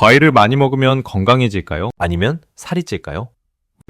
과일을 많이 먹으면 건강해질까요? 아니면 살이 찔까요?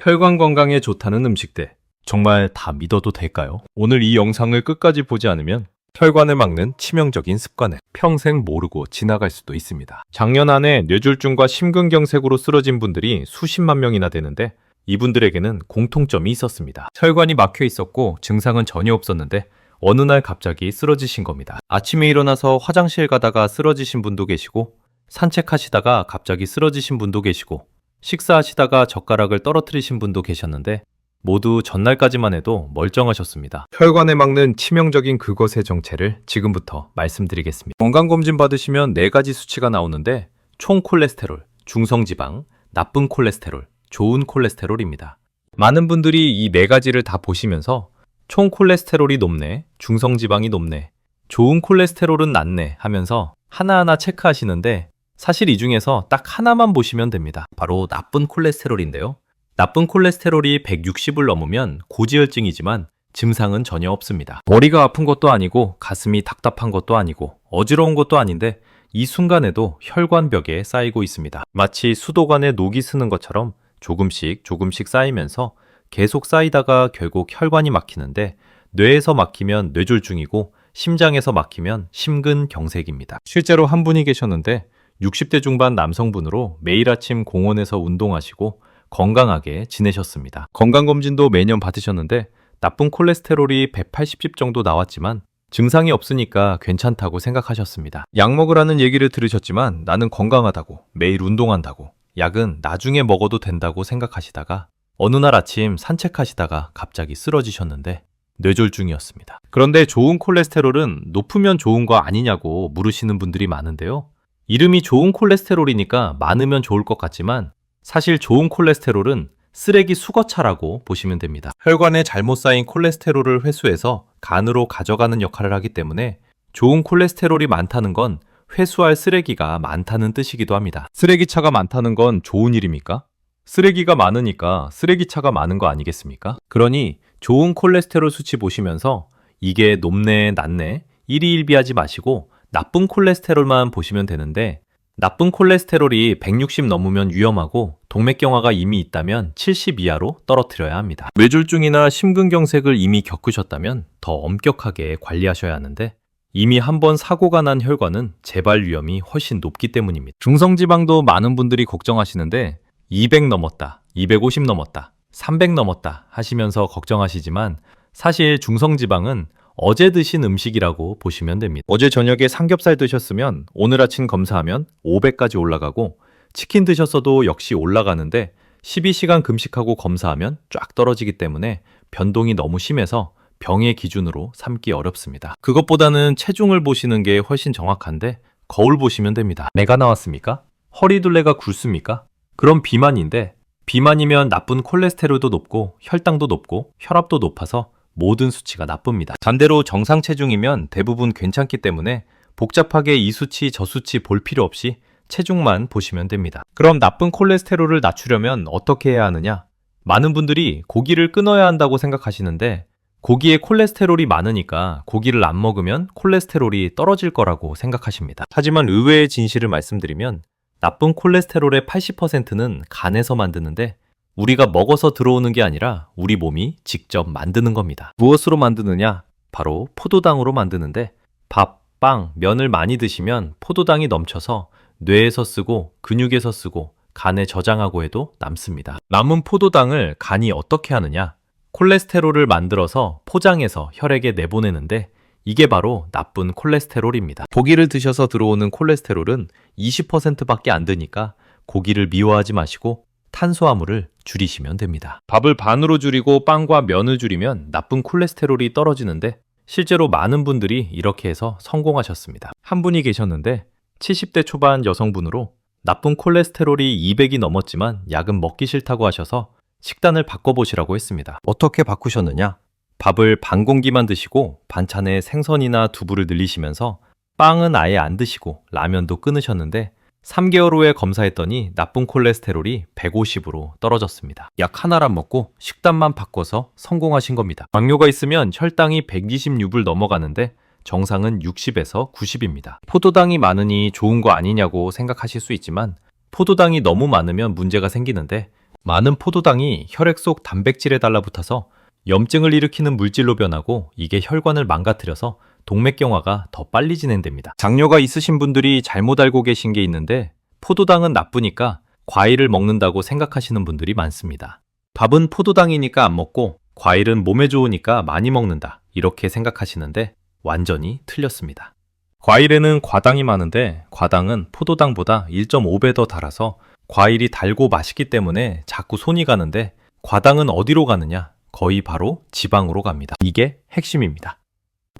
혈관 건강에 좋다는 음식들. 정말 다 믿어도 될까요? 오늘 이 영상을 끝까지 보지 않으면 혈관을 막는 치명적인 습관을 평생 모르고 지나갈 수도 있습니다. 작년 안에 뇌졸중과 심근경색으로 쓰러진 분들이 수십만 명이나 되는데 이분들에게는 공통점이 있었습니다. 혈관이 막혀 있었고 증상은 전혀 없었는데 어느 날 갑자기 쓰러지신 겁니다. 아침에 일어나서 화장실 가다가 쓰러지신 분도 계시고 산책하시다가 갑자기 쓰러지신 분도 계시고 식사하시다가 젓가락을 떨어뜨리신 분도 계셨는데 모두 전날까지만 해도 멀쩡하셨습니다. 혈관에 막는 치명적인 그것의 정체를 지금부터 말씀드리겠습니다. 건강검진 받으시면 네 가지 수치가 나오는데 총 콜레스테롤, 중성지방, 나쁜 콜레스테롤, 좋은 콜레스테롤입니다. 많은 분들이 이 네 가지를 다 보시면서 총 콜레스테롤이 높네, 중성지방이 높네, 좋은 콜레스테롤은 낮네 하면서 하나하나 체크하시는데 사실 이 중에서 딱 하나만 보시면 됩니다. 바로 나쁜 콜레스테롤인데요. 나쁜 콜레스테롤이 160을 넘으면 고지혈증이지만 증상은 전혀 없습니다. 머리가 아픈 것도 아니고 가슴이 답답한 것도 아니고 어지러운 것도 아닌데 이 순간에도 혈관벽에 쌓이고 있습니다. 마치 수도관에 녹이 스는 것처럼 조금씩 조금씩 쌓이면서 계속 쌓이다가 결국 혈관이 막히는데 뇌에서 막히면 뇌졸중이고 심장에서 막히면 심근경색입니다. 실제로 한 분이 계셨는데 60대 중반 남성분으로 매일 아침 공원에서 운동하시고 건강하게 지내셨습니다. 건강검진도 매년 받으셨는데 나쁜 콜레스테롤이 180집 정도 나왔지만 증상이 없으니까 괜찮다고 생각하셨습니다. 약 먹으라는 얘기를 들으셨지만 나는 건강하다고 매일 운동한다고 약은 나중에 먹어도 된다고 생각하시다가 어느 날 아침 산책하시다가 갑자기 쓰러지셨는데 뇌졸중이었습니다. 그런데 좋은 콜레스테롤은 높으면 좋은 거 아니냐고 물으시는 분들이 많은데요. 이름이 좋은 콜레스테롤이니까 많으면 좋을 것 같지만 사실 좋은 콜레스테롤은 쓰레기 수거차라고 보시면 됩니다. 혈관에 잘못 쌓인 콜레스테롤을 회수해서 간으로 가져가는 역할을 하기 때문에 좋은 콜레스테롤이 많다는 건 회수할 쓰레기가 많다는 뜻이기도 합니다. 쓰레기차가 많다는 건 좋은 일입니까? 쓰레기가 많으니까 쓰레기차가 많은 거 아니겠습니까? 그러니 좋은 콜레스테롤 수치 보시면서 이게 높네, 낮네, 일희일비하지 마시고 나쁜 콜레스테롤만 보시면 되는데 나쁜 콜레스테롤이 160 넘으면 위험하고 동맥경화가 이미 있다면 70 이하로 떨어뜨려야 합니다. 뇌졸중이나 심근경색을 이미 겪으셨다면 더 엄격하게 관리하셔야 하는데 이미 한 번 사고가 난 혈관은 재발 위험이 훨씬 높기 때문입니다. 중성지방도 많은 분들이 걱정하시는데 200 넘었다, 250 넘었다, 300 넘었다 하시면서 걱정하시지만 사실 중성지방은 어제 드신 음식이라고 보시면 됩니다. 어제 저녁에 삼겹살 드셨으면 오늘 아침 검사하면 500까지 올라가고 치킨 드셨어도 역시 올라가는데 12시간 금식하고 검사하면 쫙 떨어지기 때문에 변동이 너무 심해서 병의 기준으로 삼기 어렵습니다. 그것보다는 체중을 보시는 게 훨씬 정확한데 거울 보시면 됩니다. 내가 나왔습니까? 허리둘레가 굵습니까? 그럼 비만인데 비만이면 나쁜 콜레스테롤도 높고 혈당도 높고 혈압도 높아서 모든 수치가 나쁩니다. 반대로 정상 체중이면 대부분 괜찮기 때문에 복잡하게 이 수치 저 수치 볼 필요 없이 체중만 보시면 됩니다. 그럼 나쁜 콜레스테롤을 낮추려면 어떻게 해야 하느냐? 많은 분들이 고기를 끊어야 한다고 생각하시는데 고기에 콜레스테롤이 많으니까 고기를 안 먹으면 콜레스테롤이 떨어질 거라고 생각하십니다. 하지만 의외의 진실을 말씀드리면 나쁜 콜레스테롤의 80%는 간에서 만드는데 우리가 먹어서 들어오는 게 아니라 우리 몸이 직접 만드는 겁니다. 무엇으로 만드느냐? 바로 포도당으로 만드는데 밥, 빵, 면을 많이 드시면 포도당이 넘쳐서 뇌에서 쓰고 근육에서 쓰고 간에 저장하고 해도 남습니다. 남은 포도당을 간이 어떻게 하느냐? 콜레스테롤을 만들어서 포장해서 혈액에 내보내는데 이게 바로 나쁜 콜레스테롤입니다. 고기를 드셔서 들어오는 콜레스테롤은 20%밖에 안 되니까 고기를 미워하지 마시고 탄수화물을 줄이시면 됩니다. 밥을 반으로 줄이고 빵과 면을 줄이면 나쁜 콜레스테롤이 떨어지는데 실제로 많은 분들이 이렇게 해서 성공하셨습니다. 한 분이 계셨는데 70대 초반 여성분으로 나쁜 콜레스테롤이 200이 넘었지만 약은 먹기 싫다고 하셔서 식단을 바꿔보시라고 했습니다. 어떻게 바꾸셨느냐? 밥을 반 공기만 드시고 반찬에 생선이나 두부를 늘리시면서 빵은 아예 안 드시고 라면도 끊으셨는데 3개월 후에 검사했더니 나쁜 콜레스테롤이 150으로 떨어졌습니다. 약 하나만 먹고 식단만 바꿔서 성공하신 겁니다. 당뇨가 있으면 혈당이 126을 넘어가는데 정상은 60에서 90입니다. 포도당이 많으니 좋은 거 아니냐고 생각하실 수 있지만 포도당이 너무 많으면 문제가 생기는데 많은 포도당이 혈액 속 단백질에 달라붙어서 염증을 일으키는 물질로 변하고 이게 혈관을 망가뜨려서 동맥경화가 더 빨리 진행됩니다. 장뇨가 있으신 분들이 잘못 알고 계신 게 있는데 포도당은 나쁘니까 과일을 먹는다고 생각하시는 분들이 많습니다. 밥은 포도당이니까 안 먹고 과일은 몸에 좋으니까 많이 먹는다. 이렇게 생각하시는데 완전히 틀렸습니다. 과일에는 과당이 많은데 과당은 포도당보다 1.5배 더 달아서 과일이 달고 맛있기 때문에 자꾸 손이 가는데 과당은 어디로 가느냐? 거의 바로 지방으로 갑니다. 이게 핵심입니다.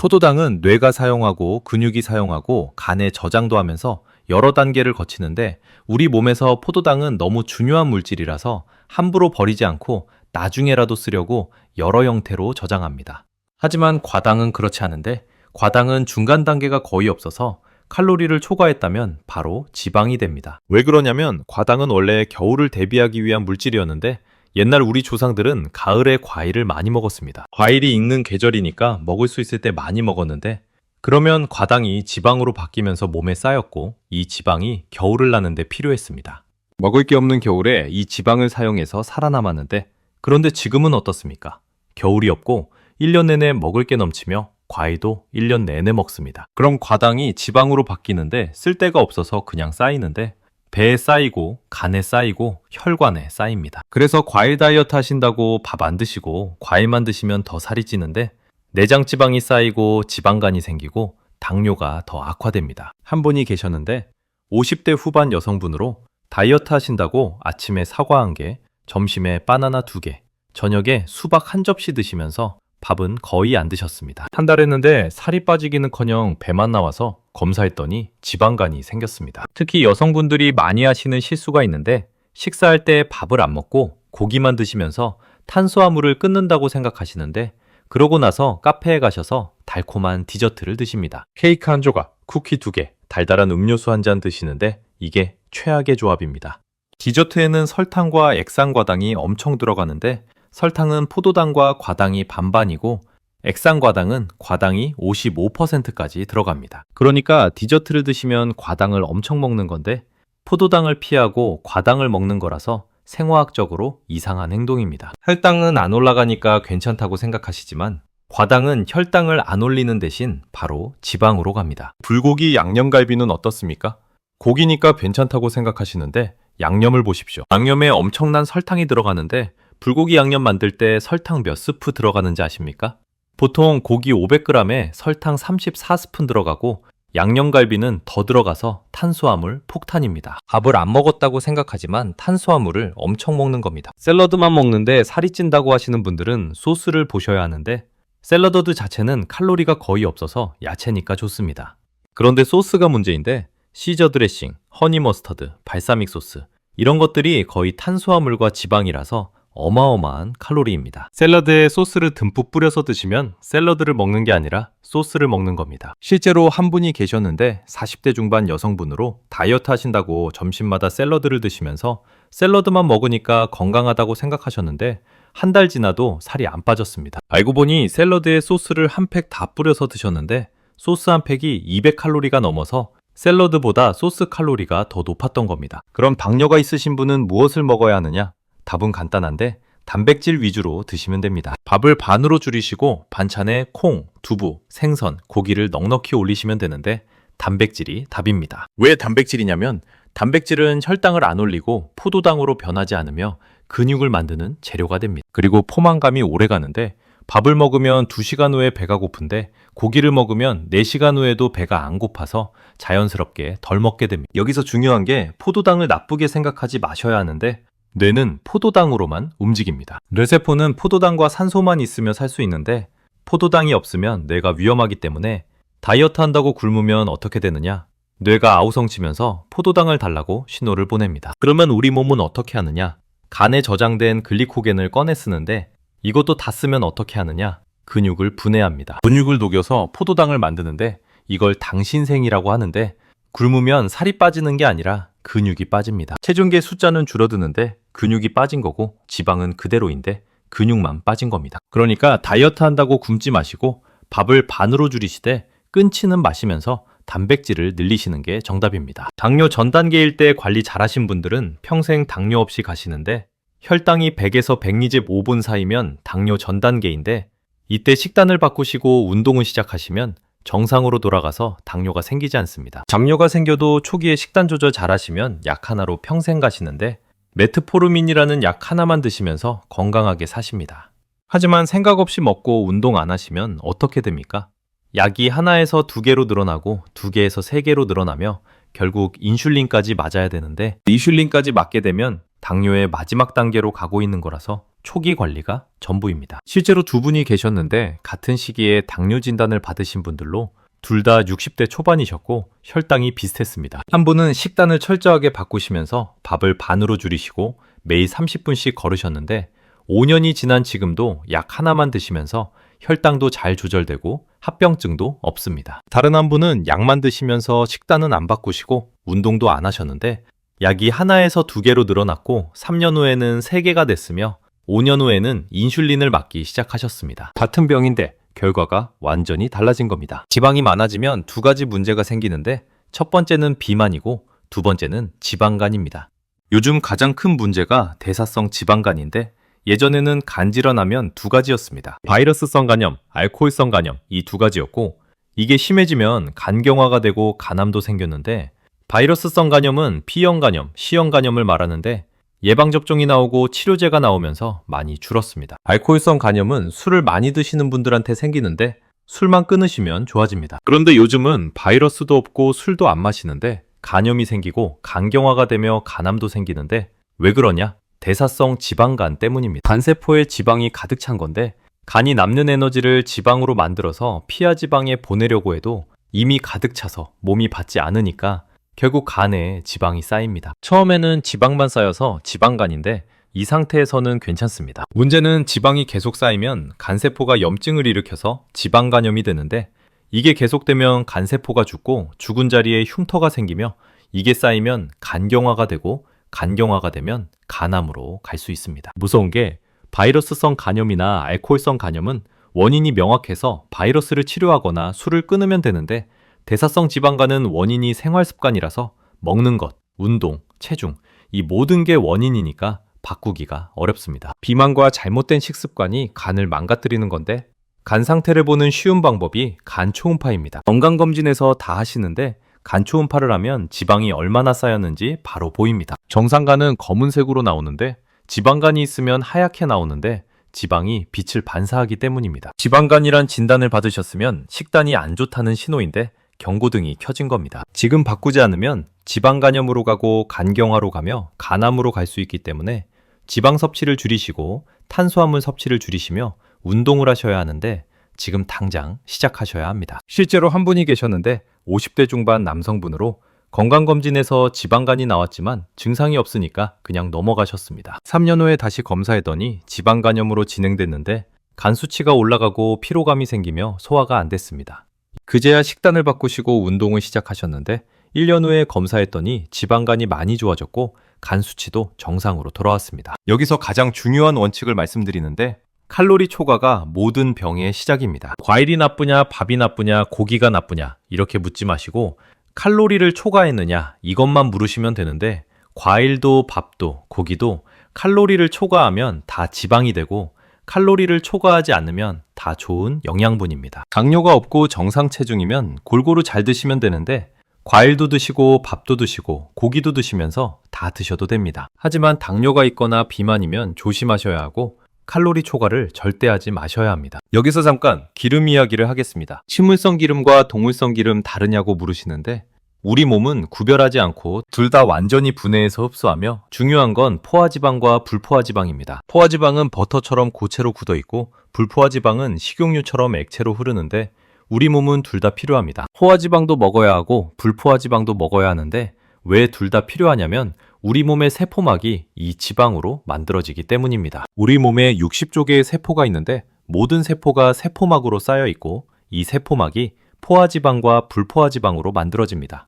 포도당은 뇌가 사용하고 근육이 사용하고 간에 저장도 하면서 여러 단계를 거치는데 우리 몸에서 포도당은 너무 중요한 물질이라서 함부로 버리지 않고 나중에라도 쓰려고 여러 형태로 저장합니다. 하지만 과당은 그렇지 않은데 과당은 중간 단계가 거의 없어서 칼로리를 초과했다면 바로 지방이 됩니다. 왜 그러냐면 과당은 원래 겨울을 대비하기 위한 물질이었는데 옛날 우리 조상들은 가을에 과일을 많이 먹었습니다. 과일이 익는 계절이니까 먹을 수 있을 때 많이 먹었는데 그러면 과당이 지방으로 바뀌면서 몸에 쌓였고 이 지방이 겨울을 나는데 필요했습니다. 먹을 게 없는 겨울에 이 지방을 사용해서 살아남았는데 그런데 지금은 어떻습니까? 겨울이 없고 1년 내내 먹을 게 넘치며 과일도 1년 내내 먹습니다. 그럼 과당이 지방으로 바뀌는데 쓸 데가 없어서 그냥 쌓이는데 배에 쌓이고 간에 쌓이고 혈관에 쌓입니다. 그래서 과일 다이어트 하신다고 밥 안 드시고 과일만 드시면 더 살이 찌는데 내장 지방이 쌓이고 지방간이 생기고 당뇨가 더 악화됩니다. 한 분이 계셨는데 50대 후반 여성분으로 다이어트 하신다고 아침에 사과 한 개, 점심에 바나나 두 개, 저녁에 수박 한 접시 드시면서 밥은 거의 안 드셨습니다. 한 달 했는데 살이 빠지기는커녕 배만 나와서 검사했더니 지방간이 생겼습니다. 특히 여성분들이 많이 하시는 실수가 있는데 식사할 때 밥을 안 먹고 고기만 드시면서 탄수화물을 끊는다고 생각하시는데 그러고 나서 카페에 가셔서 달콤한 디저트를 드십니다. 케이크 한 조각, 쿠키 두 개, 달달한 음료수 한 잔 드시는데 이게 최악의 조합입니다. 디저트에는 설탕과 액상과당이 엄청 들어가는데 설탕은 포도당과 과당이 반반이고 액상과당은 과당이 55%까지 들어갑니다. 그러니까 디저트를 드시면 과당을 엄청 먹는 건데 포도당을 피하고 과당을 먹는 거라서 생화학적으로 이상한 행동입니다. 혈당은 안 올라가니까 괜찮다고 생각하시지만 과당은 혈당을 안 올리는 대신 바로 지방으로 갑니다. 불고기 양념갈비는 어떻습니까? 고기니까 괜찮다고 생각하시는데 양념을 보십시오. 양념에 엄청난 설탕이 들어가는데 불고기 양념 만들 때 설탕 몇 스프 들어가는지 아십니까? 보통 고기 500g에 설탕 34스푼 들어가고 양념갈비는 더 들어가서 탄수화물 폭탄입니다. 밥을 안 먹었다고 생각하지만 탄수화물을 엄청 먹는 겁니다. 샐러드만 먹는데 살이 찐다고 하시는 분들은 소스를 보셔야 하는데 샐러드 자체는 칼로리가 거의 없어서 야채니까 좋습니다. 그런데 소스가 문제인데 시저 드레싱, 허니 머스터드, 발사믹 소스 이런 것들이 거의 탄수화물과 지방이라서 어마어마한 칼로리입니다. 샐러드에 소스를 듬뿍 뿌려서 드시면 샐러드를 먹는 게 아니라 소스를 먹는 겁니다. 실제로 한 분이 계셨는데 40대 중반 여성분으로 다이어트 하신다고 점심마다 샐러드를 드시면서 샐러드만 먹으니까 건강하다고 생각하셨는데 한 달 지나도 살이 안 빠졌습니다. 알고 보니 샐러드에 소스를 한 팩 다 뿌려서 드셨는데 소스 한 팩이 200칼로리가 넘어서 샐러드보다 소스 칼로리가 더 높았던 겁니다. 그럼 당뇨가 있으신 분은 무엇을 먹어야 하느냐? 답은 간단한데 단백질 위주로 드시면 됩니다. 밥을 반으로 줄이시고 반찬에 콩, 두부, 생선, 고기를 넉넉히 올리시면 되는데 단백질이 답입니다. 왜 단백질이냐면 단백질은 혈당을 안 올리고 포도당으로 변하지 않으며 근육을 만드는 재료가 됩니다. 그리고 포만감이 오래 가는데 밥을 먹으면 2시간 후에 배가 고픈데 고기를 먹으면 4시간 후에도 배가 안 고파서 자연스럽게 덜 먹게 됩니다. 여기서 중요한 게 포도당을 나쁘게 생각하지 마셔야 하는데 뇌는 포도당으로만 움직입니다. 뇌세포는 포도당과 산소만 있으며 살 수 있는데 포도당이 없으면 뇌가 위험하기 때문에 다이어트 한다고 굶으면 어떻게 되느냐? 뇌가 아우성치면서 포도당을 달라고 신호를 보냅니다. 그러면 우리 몸은 어떻게 하느냐? 간에 저장된 글리코겐을 꺼내 쓰는데 이것도 다 쓰면 어떻게 하느냐? 근육을 분해합니다. 근육을 녹여서 포도당을 만드는데 이걸 당신생이라고 하는데 굶으면 살이 빠지는 게 아니라 근육이 빠집니다. 체중계 숫자는 줄어드는데 근육이 빠진 거고 지방은 그대로인데 근육만 빠진 겁니다. 그러니까 다이어트 한다고 굶지 마시고 밥을 반으로 줄이시되 끊치는 마시면서 단백질을 늘리시는 게 정답입니다. 당뇨 전 단계일 때 관리 잘하신 분들은 평생 당뇨 없이 가시는데 혈당이 100에서 100리집 5분 사이면 당뇨 전 단계인데 이때 식단을 바꾸시고 운동을 시작하시면 정상으로 돌아가서 당뇨가 생기지 않습니다. 잡뇨가 생겨도 초기에 식단 조절 잘 하시면 약 하나로 평생 가시는데 메트포르민이라는 약 하나만 드시면서 건강하게 사십니다. 하지만 생각 없이 먹고 운동 안 하시면 어떻게 됩니까? 약이 하나에서 두 개로 늘어나고 두 개에서 세 개로 늘어나며 결국 인슐린까지 맞아야 되는데 인슐린까지 맞게 되면 당뇨의 마지막 단계로 가고 있는 거라서 초기 관리가 전부입니다. 실제로 두 분이 계셨는데 같은 시기에 당뇨 진단을 받으신 분들로 둘 다 60대 초반이셨고 혈당이 비슷했습니다. 한 분은 식단을 철저하게 바꾸시면서 밥을 반으로 줄이시고 매일 30분씩 걸으셨는데 5년이 지난 지금도 약 하나만 드시면서 혈당도 잘 조절되고 합병증도 없습니다. 다른 한 분은 약만 드시면서 식단은 안 바꾸시고 운동도 안 하셨는데 약이 하나에서 두 개로 늘어났고 3년 후에는 세 개가 됐으며 5년 후에는 인슐린을 맞기 시작하셨습니다. 같은 병인데 결과가 완전히 달라진 겁니다. 지방이 많아지면 두 가지 문제가 생기는데 첫 번째는 비만이고 두 번째는 지방간입니다. 요즘 가장 큰 문제가 대사성 지방간인데 예전에는 간 질환하면 두 가지였습니다. 바이러스성 간염, 알코올성 간염 이 두 가지였고 이게 심해지면 간경화가 되고 간암도 생겼는데 바이러스성 간염은 B형 간염, C형 간염을 말하는데 예방접종이 나오고 치료제가 나오면서 많이 줄었습니다. 알코올성 간염은 술을 많이 드시는 분들한테 생기는데 술만 끊으시면 좋아집니다. 그런데 요즘은 바이러스도 없고 술도 안 마시는데 간염이 생기고 간경화가 되며 간암도 생기는데 왜 그러냐? 대사성 지방간 때문입니다. 간세포에 지방이 가득 찬 건데 간이 남는 에너지를 지방으로 만들어서 피하 지방에 보내려고 해도 이미 가득 차서 몸이 받지 않으니까 결국 간에 지방이 쌓입니다. 처음에는 지방만 쌓여서 지방간인데 이 상태에서는 괜찮습니다. 문제는 지방이 계속 쌓이면 간세포가 염증을 일으켜서 지방간염이 되는데 이게 계속되면 간세포가 죽고 죽은 자리에 흉터가 생기며 이게 쌓이면 간경화가 되고 간경화가 되면 간암으로 갈 수 있습니다. 무서운 게 바이러스성 간염이나 알코올성 간염은 원인이 명확해서 바이러스를 치료하거나 술을 끊으면 되는데 대사성 지방간은 원인이 생활 습관이라서 먹는 것, 운동, 체중 이 모든 게 원인이니까 바꾸기가 어렵습니다. 비만과 잘못된 식습관이 간을 망가뜨리는 건데 간 상태를 보는 쉬운 방법이 간 초음파입니다. 건강검진에서 다 하시는데 간 초음파를 하면 지방이 얼마나 쌓였는지 바로 보입니다. 정상간은 검은색으로 나오는데 지방간이 있으면 하얗게 나오는데 지방이 빛을 반사하기 때문입니다. 지방간이란 진단을 받으셨으면 식단이 안 좋다는 신호인데 경고등이 켜진 겁니다. 지금 바꾸지 않으면 지방 간염으로 가고 간경화로 가며 간암으로 갈 수 있기 때문에 지방 섭취를 줄이시고 탄수화물 섭취를 줄이시며 운동을 하셔야 하는데 지금 당장 시작하셔야 합니다. 실제로 한 분이 계셨는데 50대 중반 남성분으로 건강검진에서 지방간이 나왔지만 증상이 없으니까 그냥 넘어가셨습니다. 3년 후에 다시 검사했더니 지방간염으로 진행됐는데 간 수치가 올라가고 피로감이 생기며 소화가 안 됐습니다. 그제야 식단을 바꾸시고 운동을 시작하셨는데 1년 후에 검사했더니 지방간이 많이 좋아졌고 간 수치도 정상으로 돌아왔습니다. 여기서 가장 중요한 원칙을 말씀드리는데 칼로리 초과가 모든 병의 시작입니다. 과일이 나쁘냐, 밥이 나쁘냐, 고기가 나쁘냐 이렇게 묻지 마시고 칼로리를 초과했느냐 이것만 물으시면 되는데 과일도 밥도 고기도 칼로리를 초과하면 다 지방이 되고 칼로리를 초과하지 않으면 다 좋은 영양분입니다. 당뇨가 없고 정상 체중이면 골고루 잘 드시면 되는데 과일도 드시고 밥도 드시고 고기도 드시면서 다 드셔도 됩니다. 하지만 당뇨가 있거나 비만이면 조심하셔야 하고 칼로리 초과를 절대 하지 마셔야 합니다. 여기서 잠깐 기름 이야기를 하겠습니다. 식물성 기름과 동물성 기름 다르냐고 물으시는데 우리 몸은 구별하지 않고 둘 다 완전히 분해해서 흡수하며 중요한 건 포화지방과 불포화지방입니다. 포화지방은 버터처럼 고체로 굳어 있고 불포화지방은 식용유처럼 액체로 흐르는데 우리 몸은 둘 다 필요합니다. 포화지방도 먹어야 하고 불포화지방도 먹어야 하는데 왜 둘 다 필요하냐면 우리 몸의 세포막이 이 지방으로 만들어지기 때문입니다. 우리 몸에 60조 개의 세포가 있는데 모든 세포가 세포막으로 쌓여 있고 이 세포막이 포화지방과 불포화지방으로 만들어집니다.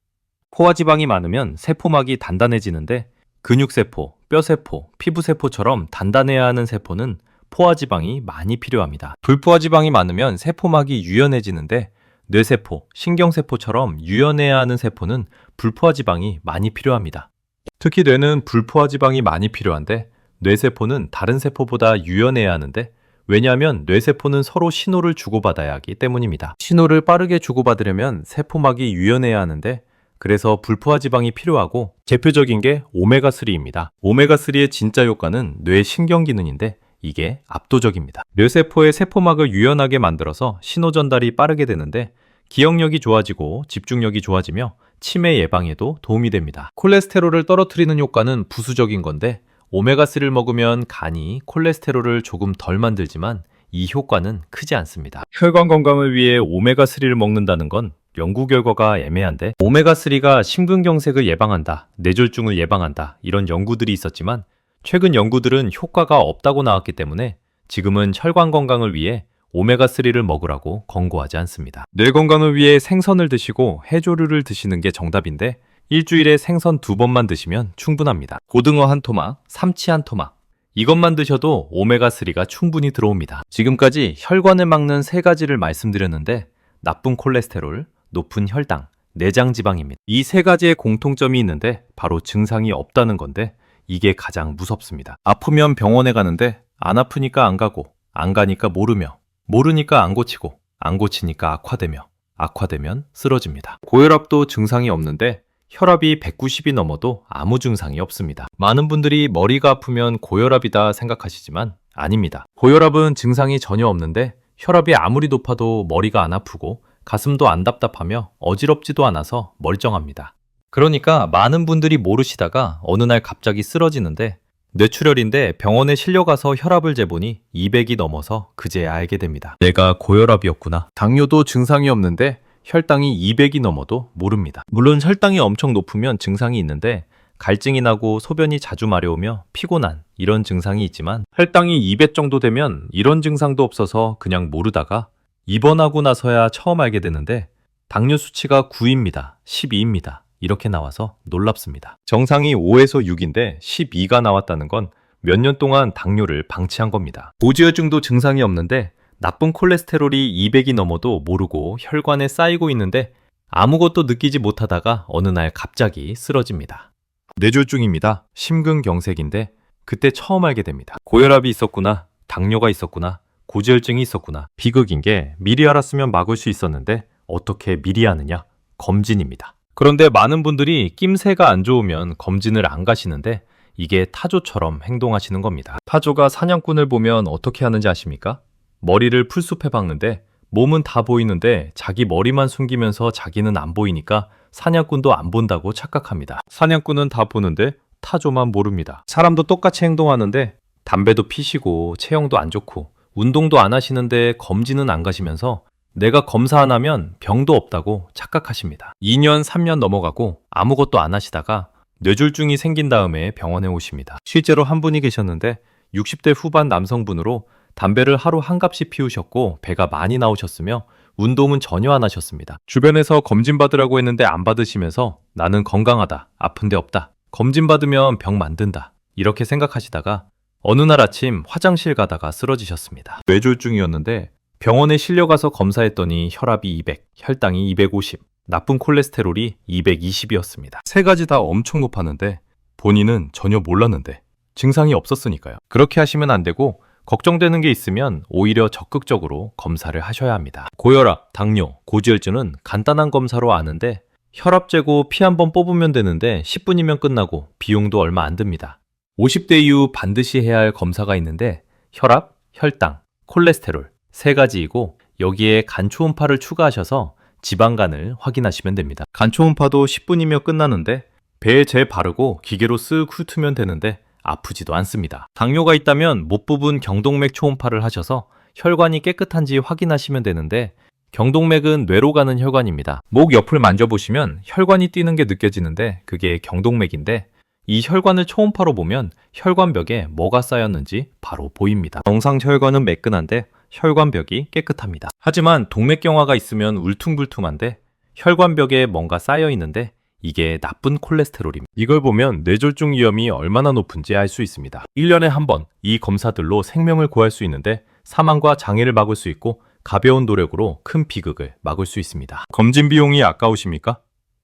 포화 지방이 많으면 세포막이 단단해지는데 근육세포, 뼈세포, 피부세포처럼 단단해야 하는 세포는 포화 지방이 많이 필요합니다. 불포화 지방이 많으면 세포막이 유연해지는데 뇌세포, 신경세포처럼 유연해야 하는 세포는 불포화 지방이 많이 필요합니다. 특히 뇌는 불포화 지방이 많이 필요한데 뇌세포는 다른 세포보다 유연해야 하는데 왜냐하면 뇌세포는 서로 신호를 주고받아야 하기 때문입니다. 신호를 빠르게 주고받으려면 세포막이 유연해야 하는데 그래서 불포화 지방이 필요하고 대표적인 게 오메가3입니다. 오메가3의 진짜 효과는 뇌 신경 기능인데 이게 압도적입니다. 뇌세포의 세포막을 유연하게 만들어서 신호 전달이 빠르게 되는데 기억력이 좋아지고 집중력이 좋아지며 치매 예방에도 도움이 됩니다. 콜레스테롤을 떨어뜨리는 효과는 부수적인 건데 오메가3를 먹으면 간이 콜레스테롤을 조금 덜 만들지만 이 효과는 크지 않습니다. 혈관 건강을 위해 오메가3를 먹는다는 건 연구 결과가 애매한데 오메가3가 심근경색을 예방한다, 뇌졸중을 예방한다 이런 연구들이 있었지만 최근 연구들은 효과가 없다고 나왔기 때문에 지금은 혈관 건강을 위해 오메가3를 먹으라고 권고하지 않습니다. 뇌 건강을 위해 생선을 드시고 해조류를 드시는 게 정답인데 일주일에 생선 두 번만 드시면 충분합니다. 고등어 한 토막, 삼치 한 토막. 이것만 드셔도 오메가3가 충분히 들어옵니다. 지금까지 혈관을 막는 세 가지를 말씀드렸는데 나쁜 콜레스테롤, 높은 혈당, 내장 지방입니다. 이 세 가지의 공통점이 있는데 바로 증상이 없다는 건데 이게 가장 무섭습니다. 아프면 병원에 가는데 안 아프니까 안 가고 안 가니까 모르며 모르니까 안 고치고 안 고치니까 악화되며 악화되면 쓰러집니다. 고혈압도 증상이 없는데 혈압이 190이 넘어도 아무 증상이 없습니다. 많은 분들이 머리가 아프면 고혈압이다 생각하시지만 아닙니다. 고혈압은 증상이 전혀 없는데 혈압이 아무리 높아도 머리가 안 아프고 가슴도 안 답답하며 어지럽지도 않아서 멀쩡합니다. 그러니까 많은 분들이 모르시다가 어느 날 갑자기 쓰러지는데 뇌출혈인데 병원에 실려가서 혈압을 재보니 200이 넘어서 그제야 알게 됩니다. 내가 고혈압이었구나. 당뇨도 증상이 없는데 혈당이 200이 넘어도 모릅니다. 물론 혈당이 엄청 높으면 증상이 있는데 갈증이 나고 소변이 자주 마려우며 피곤한 이런 증상이 있지만 혈당이 200 정도 되면 이런 증상도 없어서 그냥 모르다가 입원하고 나서야 처음 알게 되는데 당뇨 수치가 9입니다. 12입니다. 이렇게 나와서 놀랍습니다. 정상이 5에서 6인데 12가 나왔다는 건 몇 년 동안 당뇨를 방치한 겁니다. 고지혈증도 증상이 없는데 나쁜 콜레스테롤이 200이 넘어도 모르고 혈관에 쌓이고 있는데 아무것도 느끼지 못하다가 어느 날 갑자기 쓰러집니다. 뇌졸중입니다. 심근경색인데 그때 처음 알게 됩니다. 고혈압이 있었구나. 당뇨가 있었구나. 고지혈증이 있었구나. 비극인 게 미리 알았으면 막을 수 있었는데 어떻게 미리 아느냐? 검진입니다. 그런데 많은 분들이 낌새가 안 좋으면 검진을 안 가시는데 이게 타조처럼 행동하시는 겁니다. 타조가 사냥꾼을 보면 어떻게 하는지 아십니까? 머리를 풀숲에 박는데 몸은 다 보이는데 자기 머리만 숨기면서 자기는 안 보이니까 사냥꾼도 안 본다고 착각합니다. 사냥꾼은 다 보는데 타조만 모릅니다. 사람도 똑같이 행동하는데 담배도 피시고 체형도 안 좋고 운동도 안 하시는데 검진은 안 가시면서 내가 검사 안 하면 병도 없다고 착각하십니다. 2년, 3년 넘어가고 아무것도 안 하시다가 뇌졸중이 생긴 다음에 병원에 오십니다. 실제로 한 분이 계셨는데 60대 후반 남성분으로 담배를 하루 한 갑씩 피우셨고 배가 많이 나오셨으며 운동은 전혀 안 하셨습니다. 주변에서 검진 받으라고 했는데 안 받으시면서 나는 건강하다, 아픈 데 없다, 검진 받으면 병 만든다 이렇게 생각하시다가 어느 날 아침 화장실 가다가 쓰러지셨습니다. 뇌졸중이었는데 병원에 실려가서 검사했더니 혈압이 200, 혈당이 250, 나쁜 콜레스테롤이 220이었습니다. 세 가지 다 엄청 높았는데 본인은 전혀 몰랐는데 증상이 없었으니까요. 그렇게 하시면 안 되고 걱정되는 게 있으면 오히려 적극적으로 검사를 하셔야 합니다. 고혈압, 당뇨, 고지혈증은 간단한 검사로 아는데 혈압 재고 피 한 번 뽑으면 되는데 10분이면 끝나고 비용도 얼마 안 듭니다. 50대 이후 반드시 해야 할 검사가 있는데 혈압, 혈당, 콜레스테롤 세 가지이고 여기에 간 초음파를 추가하셔서 지방간을 확인하시면 됩니다. 간 초음파도 10분이면 끝나는데 배에 재 바르고 기계로 쓱 훑으면 되는데 아프지도 않습니다. 당뇨가 있다면 못 부분 경동맥 초음파를 하셔서 혈관이 깨끗한지 확인하시면 되는데 경동맥은 뇌로 가는 혈관입니다. 목 옆을 만져보시면 혈관이 뛰는 게 느껴지는데 그게 경동맥인데 이 혈관을 초음파로 보면 혈관벽에 뭐가 쌓였는지 바로 보입니다. 정상 혈관은 매끈한데 혈관벽이 깨끗합니다. 하지만 동맥경화가 있으면 울퉁불퉁한데 혈관벽에 뭔가 쌓여 있는데 이게 나쁜 콜레스테롤입니다. 이걸 보면 뇌졸중 위험이 얼마나 높은지 알 수 있습니다. 1년에 한 번 이 검사들로 생명을 구할 수 있는데 사망과 장애를 막을 수 있고 가벼운 노력으로 큰 비극을 막을 수 있습니다. 검진 비용이 아까우십니까?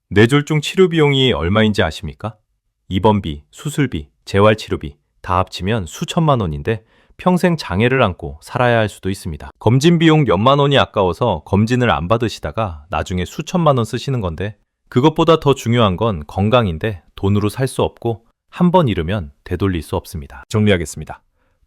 뇌졸중 치료 비용이 얼마인지 아십니까? 입원비, 수술비, 재활치료비 다 합치면 수천만 원인데 평생 장애를 안고 살아야 할 수도 있습니다. 검진 비용 몇만 원이 아까워서 검진을 안 받으시다가 나중에 수천만 원 쓰시는 건데 그것보다 더 중요한 건 건강인데 돈으로 살 수 없고 한 번 잃으면 되돌릴 수 없습니다. 정리하겠습니다.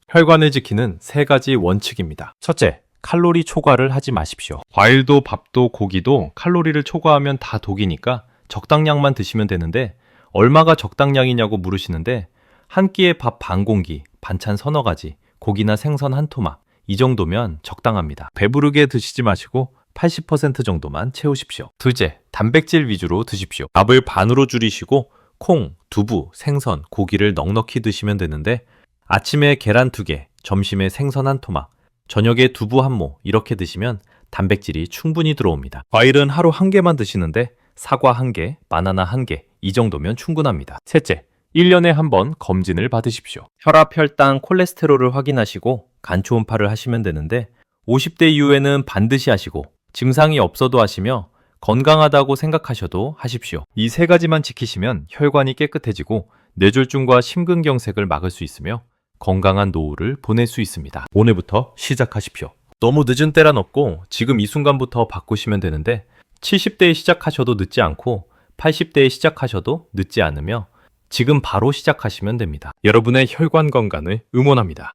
혈관을 지키는 세 가지 원칙입니다. 첫째, 칼로리 초과를 하지 마십시오. 과일도 밥도 고기도 칼로리를 초과하면 다 독이니까 적당량만 드시면 되는데 얼마가 적당량이냐고 물으시는데 한 끼에 밥 반 공기, 반찬 서너 가지, 고기나 생선 한 토막 이 정도면 적당합니다. 배부르게 드시지 마시고 80% 정도만 채우십시오. 둘째, 단백질 위주로 드십시오. 밥을 반으로 줄이시고 콩, 두부, 생선, 고기를 넉넉히 드시면 되는데 아침에 계란 두 개, 점심에 생선 한 토막, 저녁에 두부 한 모 이렇게 드시면 단백질이 충분히 들어옵니다. 과일은 하루 한 개만 드시는데 사과 한 개, 바나나 한 개, 이 정도면 충분합니다. 셋째, 1년에 한 번 검진을 받으십시오. 혈압, 혈당, 콜레스테롤을 확인하시고 간 초음파를 하시면 되는데 50대 이후에는 반드시 하시고 증상이 없어도 하시며 건강하다고 생각하셔도 하십시오. 이 세 가지만 지키시면 혈관이 깨끗해지고 뇌졸중과 심근경색을 막을 수 있으며 건강한 노후를 보낼 수 있습니다. 오늘부터 시작하십시오. 너무 늦은 때란 없고 지금 이 순간부터 바꾸시면 되는데 70대에 시작하셔도 늦지 않고 80대에 시작하셔도 늦지 않으며 지금 바로 시작하시면 됩니다. 여러분의 혈관 건강을 응원합니다.